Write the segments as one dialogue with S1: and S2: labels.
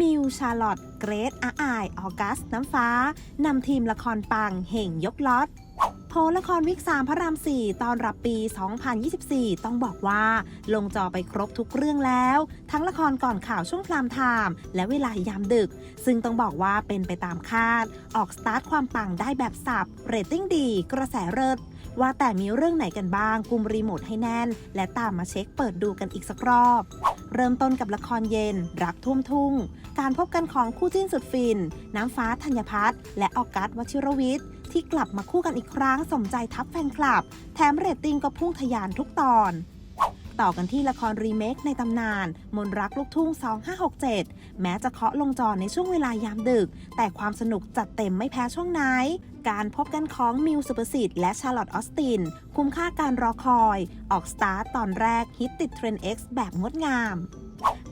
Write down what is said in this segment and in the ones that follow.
S1: มิว ชาร์ลอตเกรซอาอาย ออกัส น้ำฟ้า นำทีมละครปังเห่งยกล็อตโพลละครวิก3พระราม 4 ตอนรับปี 2024 ต้องบอกว่า ลงจอไปครบทุกเรื่องแล้ว ทั้งละครก่อนข่าวช่วงพรามไทม์และเวลายามดึก ซึ่งต้องบอกว่าเป็นไปตามคาด ออกสตาร์ทความปังได้แบบสับ เรตติ้งดี กระแสเลิศว่าแต่มีเรื่องไหนกันบ้างกุมรีโมทให้แน่น และตามมาเช็คเปิดดูกันอีกสักรอบ เริ่มต้นกับละครเย็น รักท่วมทุ่ง การพบกันของคู่จิ้นสุดฟิน น้ำฟ้าธัญพัฒน์และออกัสวชิรวิทย์ที่กลับมาคู่กันอีกครั้งสมใจทับแฟนคลับ แถมเรตติ้งก็พุ่งทะยานทุกตอน ต่อกันที่ละครรีเมคในตำนาน มนรักลูกทุ่ง 2567 แม้จะเคาะลงจอในช่วงเวลายามดึก แต่ความสนุกจัดเต็มไม่แพ้ช่วงไหนการพบกันของมิวสุประสิทธิ์และชาร์ลอตออสติน คุ้มค่าการรอคอย ออกสตาร์ตตอนแรกฮิตติดเทรนด์ X แบบงดงาม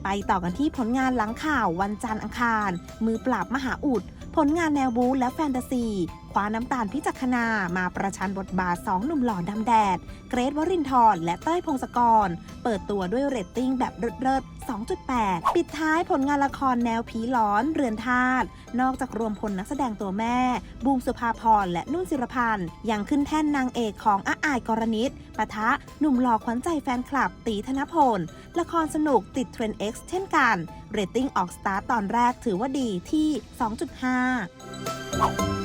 S1: ไปต่อกันที่ผลงานหลังข่าววันจันทร์อังคาร มือปราบมหาอุด ผลงานแนวบู๊และแฟนตาซีคว้าน้ำตาลพิจักขณามาประชันบทบาทสองหนุ่มหล่อดำแดด เกรทวรินทร์และเต้ยพงศกร เปิดตัวด้วยเรตติ้งแบบเลิศ2.8 ปิดท้ายผลงานละครแนวผีหลอนเรือนธาตุนอกจากรวมพลนักแสดงตัวแม่ บูมสุภาพรและนุ่นศิรพันธ์ ยังขึ้นแท่นนางเอกของอาอายกรณิตปะทะหนุ่มหล่อขวัญใจแฟนคลับตีธนพล ละครสนุกติดเทรนด์ X เช่นกันเรตติ้งออกสตาร์ตตอนแรกถือว่าดีที่ 2.5